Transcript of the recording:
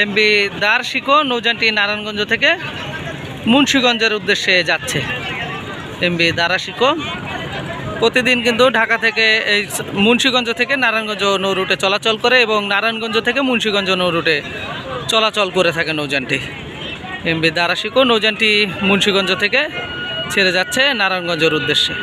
MB দারশিকো নৌজানটি Narayanganj থেকে মুন্সীগঞ্জের উদ্দেশ্যে যাচ্ছে। এমবি দারাশিকো প্রতিদিন কিন্তু ঢাকা থেকে এই মুন্সীগঞ্জ থেকে নারায়ণগঞ্জ নৌ রুটে চলাচল করে এবং নারায়ণগঞ্জ থেকে মুন্সীগঞ্জ নৌ রুটে চলাচল করে থাকে নৌযানটি। এমবি দারাশিকো নৌযানটি মুন্সীগঞ্জ থেকে ছেড়ে যাচ্ছে নারায়ণগঞ্জের উদ্দেশ্যে।